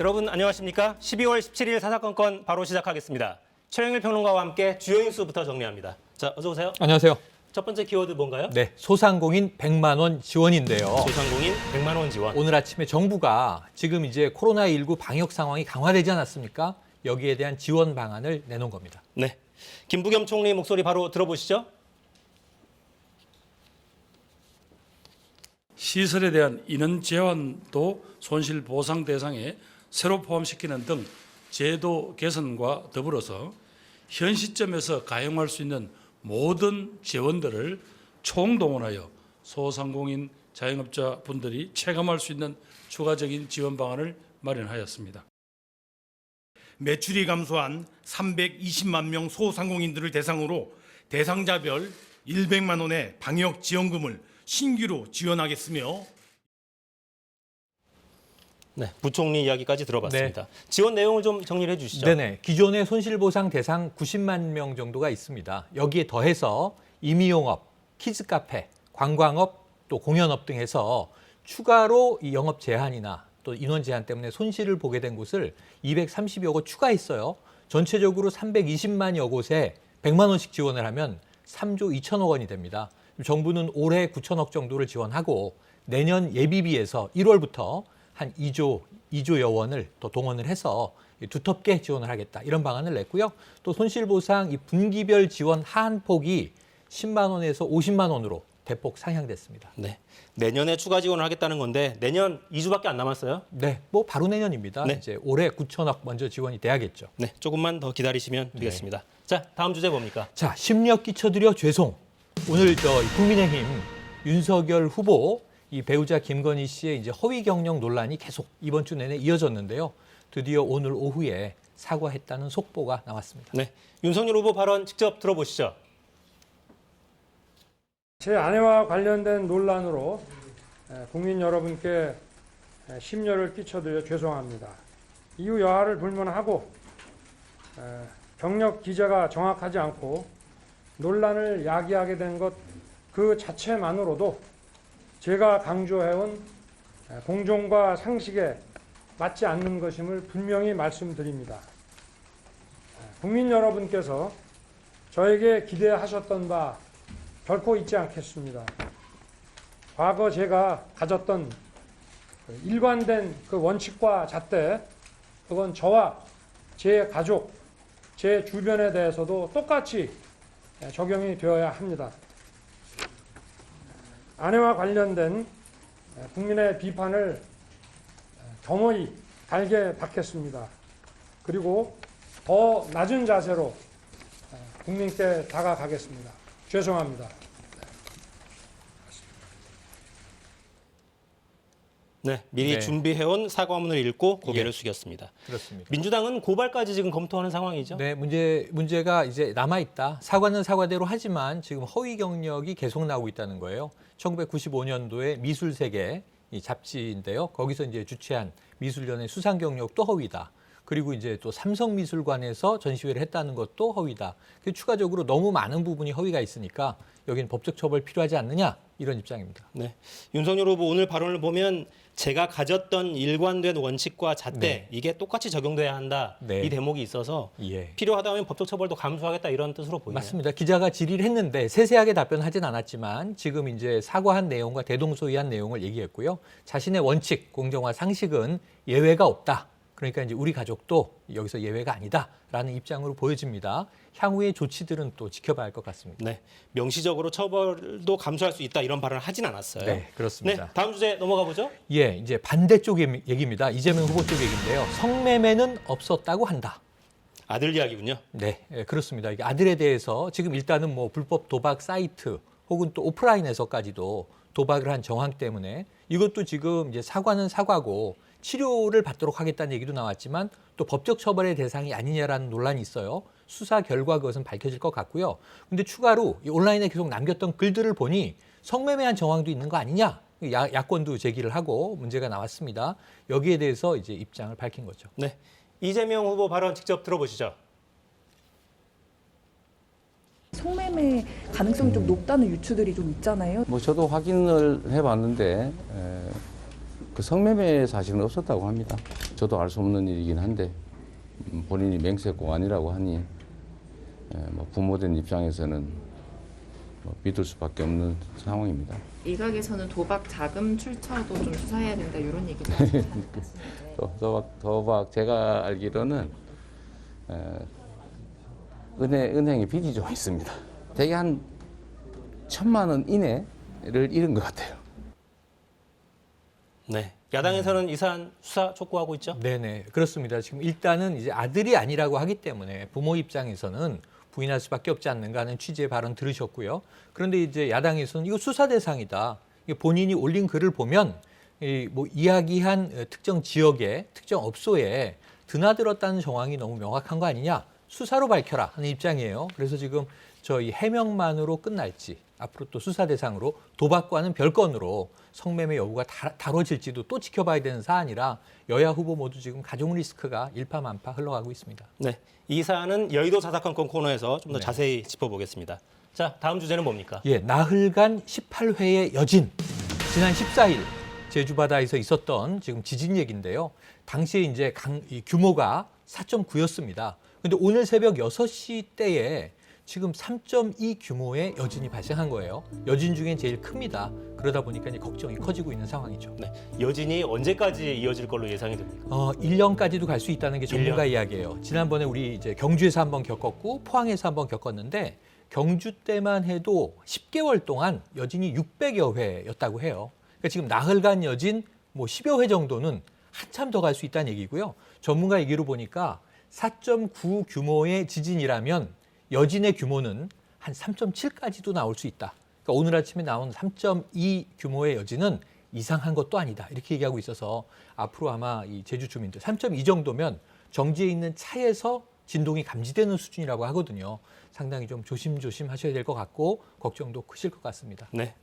여러분 안녕하십니까? 12월 17일 사사건건 바로 시작하겠습니다. 최영일 평론가와 함께 주요 뉴스부터 정리합니다. 자, 어서 오세요. 안녕하세요. 첫 번째 키워드 뭔가요? 네, 소상공인 100만 원 지원인데요. 소상공인 100만 원 지원. 오늘 아침에 정부가 지금 이제 코로나19 방역 상황이 강화되지 않았습니까? 여기에 대한 지원 방안을 내놓은 겁니다. 네. 김부겸 총리 목소리 바로 들어보시죠. 시설에 대한 인원 제한도 손실 보상 대상에 새로 포함시키는 등 제도 개선과 더불어서 현 시점에서 가용할 수 있는 모든 재원들을 총동원하여 소상공인 자영업자 분들이 체감할 수 있는 추가적인 지원 방안을 마련하였습니다. 매출이 감소한 320만 명 소상공인들을 대상으로 대상자별 100만 원의 방역 지원금을 신규로 지원하겠으며 네, 부총리 이야기까지 들어봤습니다. 지원 내용을 좀 정리를 해주시죠. 네네. 기존의 손실보상 대상 90만 명 정도가 있습니다. 여기에 더해서 임의용업, 키즈카페, 관광업, 또 공연업 등 해서 추가로 이 영업 제한이나 또 인원 제한 때문에 손실을 보게 된 곳을 230여 곳 추가했어요. 전체적으로 320만여 곳에 100만 원씩 지원을 하면 3조 2천억 원이 됩니다. 정부는 올해 9천억 정도를 지원하고 내년 예비비에서 1월부터 한 2조 2조여 원을 더 동원을 해서 두텁게 지원을 하겠다 이런 방안을 냈고요. 또 손실보상 이 분기별 지원 하한 폭이 10만 원에서 50만 원으로 대폭 상향됐습니다. 네. 내년에 추가 지원을 하겠다는 건데 내년 2주밖에 안 남았어요. 네, 뭐 바로 내년입니다. 네. 이제 올해 9천억 먼저 지원이 돼야겠죠. 네, 조금만 더 기다리시면 되겠습니다. 자, 다음 주제 뭡니까? 자, 심력 끼쳐드려 죄송. 오늘 저 국민의힘 윤석열 후보 이 배우자 김건희 씨의 이제 허위 경력 논란이 계속 이번 주 내내 이어졌는데요. 드디어 오늘 오후에 사과했다는 속보가 나왔습니다. 네, 윤석열 후보 발언 직접 들어보시죠. 제 아내와 관련된 논란으로 에, 국민 여러분께 에, 심려를 끼쳐드려 죄송합니다. 이후 여하를 불문하고 에, 경력 기재가 정확하지 않고 논란을 야기하게 된 것 그 자체만으로도 제가 강조해온 에, 공정과 상식에 맞지 않는 것임을 분명히 말씀드립니다. 에, 국민 여러분께서 저에게 기대하셨던 바 결코 잊지 않겠습니다. 과거 제가 가졌던 그 일관된 그 원칙과 잣대, 그건 저와 제 가족, 제 주변에 대해서도 똑같이 적용이 되어야 합니다. 아내와 관련된 국민의 비판을 겸허히 달게 받겠습니다. 그리고 더 낮은 자세로 국민께 다가가겠습니다. 죄송합니다. 네, 미리 네. 준비해온 사과문을 읽고 고개를 예. 숙였습니다. 그렇습니다. 민주당은 고발까지 지금 검토하는 상황이죠. 네, 문제 문제가 이제 남아 있다. 사과는 사과대로 하지만 지금 허위 경력이 계속 나오고 있다는 거예요. 1995년도에 미술 세계 이 잡지인데요. 거기서 이제 주최한 미술연의 수상 경력도 허위다. 그리고 이제 또 삼성미술관에서 전시회를 했다는 것도 허위다. 그 추가적으로 너무 많은 부분이 허위가 있으니까 여기는 법적 처벌 필요하지 않느냐 이런 입장입니다. 네, 윤석열 후보 오늘 발언을 보면 제가 가졌던 일관된 원칙과 잣대 네. 이게 똑같이 적용돼야 한다 네. 이 대목이 있어서 예. 필요하다면 법적 처벌도 감수하겠다 이런 뜻으로 보이네요. 맞습니다. 기자가 질의를 했는데 세세하게 답변하진 않았지만 지금 이제 사과한 내용과 대동소이한 내용을 얘기했고요. 자신의 원칙, 공정화 상식은 예외가 없다. 그러니까 이제 우리 가족도 여기서 예외가 아니다라는 입장으로 보여집니다. 향후의 조치들은 또 지켜봐야 할 것 같습니다. 네, 명시적으로 처벌도 감수할 수 있다 이런 발언을 하진 않았어요. 네, 네, 그렇습니다. 다음 주제 넘어가 보죠. 예, 이제 반대쪽 얘기입니다. 이재명 후보 쪽 얘기인데요. 성매매는 없었다고 한다. 아들 이야기군요. 네, 예, 그렇습니다. 이게 아들에 대해서 지금 일단은 뭐 불법 도박 사이트 혹은 또 오프라인에서까지도 도박을 한 정황 때문에 이것도 지금 이제 사과는 사과고 치료를 받도록 하겠다는 얘기도 나왔지만 또 법적 처벌의 대상이 아니냐라는 논란이 있어요. 수사 결과 그것은 밝혀질 것 같고요. 근데 추가로 이 온라인에 계속 남겼던 글들을 보니 성매매한 정황도 있는 거 아니냐? 야, 야권도 제기를 하고 문제가 나왔습니다. 여기에 대해서 이제 입장을 밝힌 거죠. 네, 이재명 후보 발언 직접 들어보시죠. 성매매 가능성이 좀 높다는 유추들이 좀 있잖아요. 뭐 저도 확인을 해봤는데 에, 그 성매매 사실은 없었다고 합니다. 저도 알 수 없는 일이긴 한데 음, 본인이 맹세코 아니라고 하니 에, 뭐 부모된 입장에서는 뭐 믿을 수밖에 없는 상황입니다. 일각에서는 도박 자금 출처도 좀 수사해야 된다 이런 얘기도 또 도박, 도박 제가 알기로는 에, 은행 은행에 빚이 좀 있습니다. 대개 한 천만 원 이내를 잃은 것 같아요. 네. 야당에서는 이 사안 수사 촉구하고 있죠? 네네 그렇습니다. 지금 일단은 이제 아들이 아니라고 하기 때문에 부모 입장에서는 부인할 수밖에 없지 않는가 하는 취지의 발언 들으셨고요. 그런데 이제 야당에서는 이거 수사 대상이다. 본인이 올린 글을 보면 이뭐 이야기한 어, 특정 지역에 특정 업소에 드나들었다는 정황이 너무 명확한 거 아니냐? 수사로 밝혀라 하는 입장이에요. 그래서 지금 저희 해명만으로 끝날지 앞으로 또 수사 대상으로 도박과는 별건으로 성매매 여부가 다, 다뤄질지도 또 지켜봐야 되는 사안이라 여야 후보 모두 지금 가중 리스크가 일파만파 흘러가고 있습니다. 네. 이 사안은 여의도 사사건건 코너에서 좀더 네. 자세히 짚어보겠습니다. 자, 다음 주제는 뭡니까? 예, 나흘간 18회의 여진. 지난 14일 제주 바다에서 있었던 지금 지진 얘기인데요. 당시에 이제 강, 이 규모가 4.9였습니다. 근데 오늘 새벽 6시 때에 지금 3.2 규모의 여진이 발생한 거예요. 여진 중엔 제일 큽니다. 그러다 보니까 이제 걱정이 커지고 있는 상황이죠. 네. 여진이 언제까지 이어질 걸로 예상이 됩니까? 어, 1년까지도 갈 수 있다는 게 전문가 이야기예요. 지난번에 우리 이제 경주에서 한번 겪었고 포항에서 한번 겪었는데 경주 때만 해도 10개월 동안 여진이 600여 회였다고 해요. 그러니까 지금 나흘간 여진 뭐 10여 회 정도는 한참 더 갈 수 있다는 얘기고요. 전문가 얘기로 보니까 4.9 규모의 지진이라면 여진의 규모는 한 3.7까지도 나올 수 있다. 그러니까 오늘 아침에 나온 3.2 규모의 여진은 이상한 것도 아니다. 이렇게 얘기하고 있어서 앞으로 아마 이 제주 주민들 3.2 정도면 정지해 있는 차에서 진동이 감지되는 수준이라고 하거든요. 상당히 좀 조심조심 하셔야 될 것 같고 걱정도 크실 것 같습니다. 네.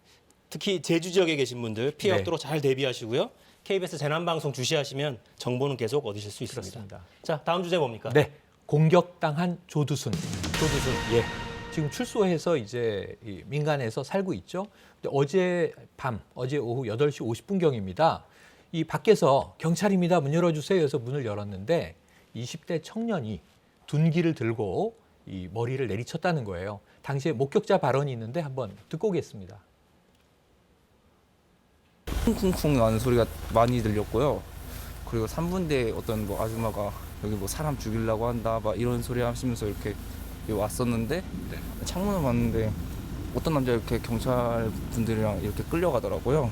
특히 제주 지역에 계신 분들 피해 네. 없도록 잘 대비하시고요. KBS 재난방송 주시하시면 정보는 계속 얻으실 수 있습니다. 그렇습니다. 자, 다음 주제 뭡니까? 네, 공격당한 조두순. 조두순. 예. 지금 출소해서 이제 이 민간에서 살고 있죠. 근데 어제 밤, 어제 오후 8시 50분 경입니다. 이 밖에서 경찰입니다. 문 열어주세요. 해서 문을 열었는데 20대 청년이 둔기를 들고 이 머리를 내리쳤다는 거예요. 당시에 목격자 발언이 있는데 한번 듣고 오겠습니다. 쿵쿵쿵 하는 소리가 많이 들렸고요. 그리고 3분 뒤에 어떤 뭐 아줌마가 여기 뭐 사람 죽이려고 한다 막 이런 소리 하시면서 이렇게 왔었는데 창문을 봤는데 어떤 남자 이렇게 경찰 분들이랑 이렇게 끌려가더라고요.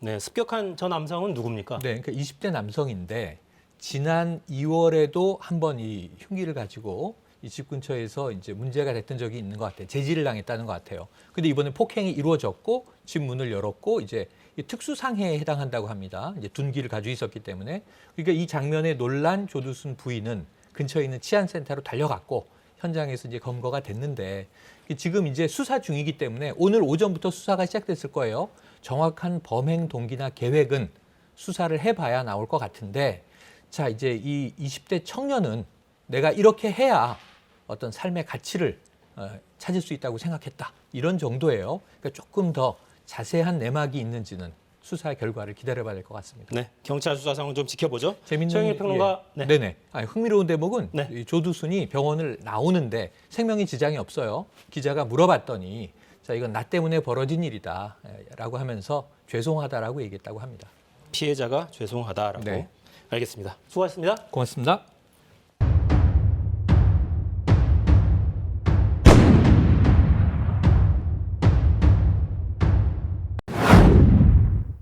네, 습격한 저 남성은 누굽니까? 네, 그러니까 20대 남성인데 지난 2월에도 한 번 이 흉기를 가지고 이 집 근처에서 이제 문제가 됐던 적이 있는 것 같아요. 제지를 당했다는 것 같아요. 근데 이번에 폭행이 이루어졌고 집 문을 열었고 이제 이 특수상해에 해당한다고 합니다. 이제 둔기를 가지고 있었기 때문에 그러니까 이 장면에 놀란 조두순 부인은 근처에 있는 치안센터로 달려갔고 현장에서 이제 검거가 됐는데 지금 이제 수사 중이기 때문에 오늘 오전부터 수사가 시작됐을 거예요. 정확한 범행 동기나 계획은 수사를 해봐야 나올 것 같은데 자 이제 이 20대 청년은 내가 이렇게 해야 어떤 삶의 가치를 어, 찾을 수 있다고 생각했다 이런 정도예요. 그러니까 조금 더 자세한 내막이 있는지는 수사 결과를 기다려봐야 될 것 같습니다. 네, 경찰 수사 상황 좀 지켜보죠. 재밌는 최영일 평론가. 예. 네. 네네. 아니, 흥미로운 대목은 네. 이 조두순이 병원을 나오는데 생명에 지장이 없어요. 기자가 물어봤더니 자 이건 나 때문에 벌어진 일이다라고 하면서 죄송하다라고 얘기했다고 합니다. 피해자가 죄송하다라고. 네. 알겠습니다. 수고하셨습니다. 고맙습니다.